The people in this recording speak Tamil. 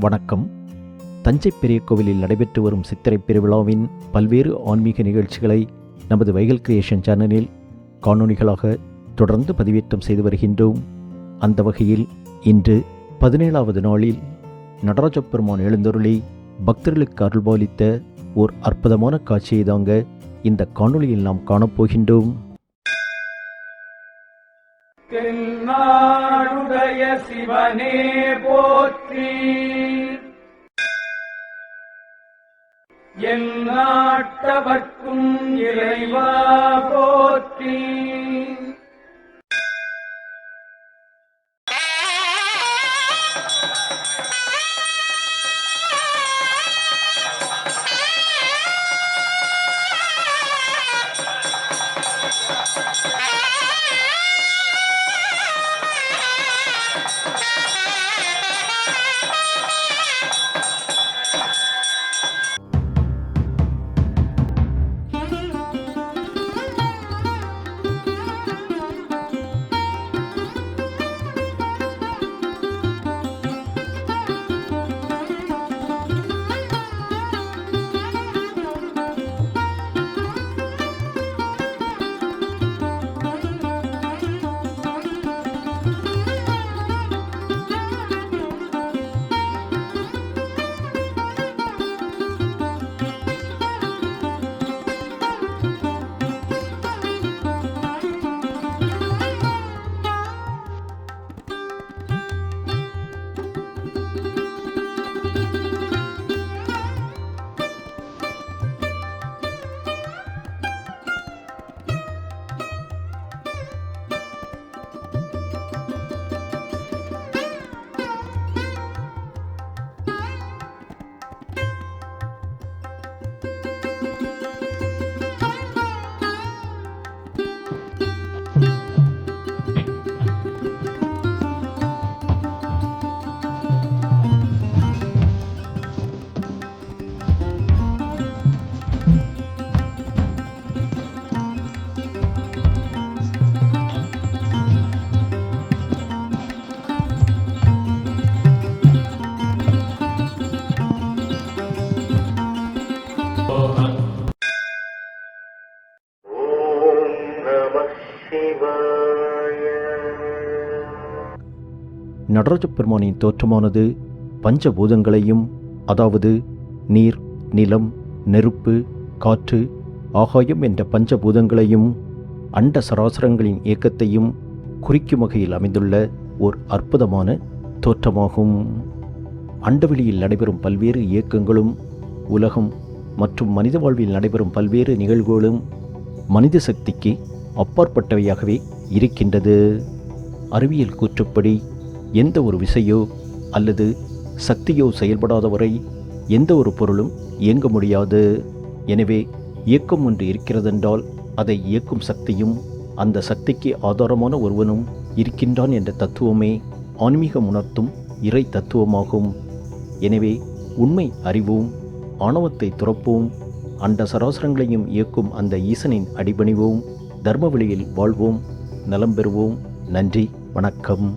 வணக்கம். தஞ்சை பெரிய கோவிலில் நடைபெற்று வரும் சித்திரை பெருவிழாவின் பல்வேறு ஆன்மீக நிகழ்ச்சிகளை நமது வைகல் கிரியேஷன் சேனலில் காணொளிகளாக தொடர்ந்து பதிவேற்றம் செய்து வருகின்றோம். அந்த வகையில் இன்று பதினேழாவது நாளில் நடராஜ பெருமான் எழுந்தருளி பக்தர்களுக்கு அருள்பாலித்த ஓர் அற்புதமான காட்சியை தாங்க இந்த காணொளியில் நாம் காணப்போகின்றோம். சிவாய சிவனே போற்றி. என் நாட்டவர்க்கும் இறைவா நடராஜ பெருமானின் தோற்றமானது பஞ்சபூதங்களையும் அதாவது நீர் நிலம் நெருப்பு காற்று ஆகாயம் என்ற பஞ்சபூதங்களையும் அண்ட சராசரங்களின் இயக்கத்தையும் குறிக்கும் வகையில் அமைந்துள்ள ஓர் அற்புதமான தோற்றமாகும். அண்டவெளியில் நடைபெறும் பல்வேறு இயக்கங்களும் உலகம் மற்றும் மனித வாழ்வில் நடைபெறும் பல்வேறு நிகழ்வுகளும் மனித சக்திக்கு அப்பாற்பட்டவையாகவே இருக்கின்றது. அறிவியல் கூற்றுப்படி எந்த ஒரு விசையோ அல்லது சக்தியோ செயல்படாத வரை எந்த ஒரு பொருளும் இயங்க முடியாது. எனவே இயக்கம் ஒன்று இருக்கிறதென்றால் அதை இயக்கும் சக்தியும் அந்த சக்திக்கு ஆதாரமான ஒருவனும் இருக்கின்றான் என்ற தத்துவமே ஆன்மீகம் உணர்த்தும் இறை தத்துவமாகும். எனவே உண்மை அறிவோம் ஆணவத்தை துறப்போம் அண்ட சராசரங்களையும் இயக்கும் அந்த ஈசனின் அடிபணிவோம் தர்ம வழியில் வாழ்வோம் நலம் பெறுவோம். நன்றி வணக்கம்.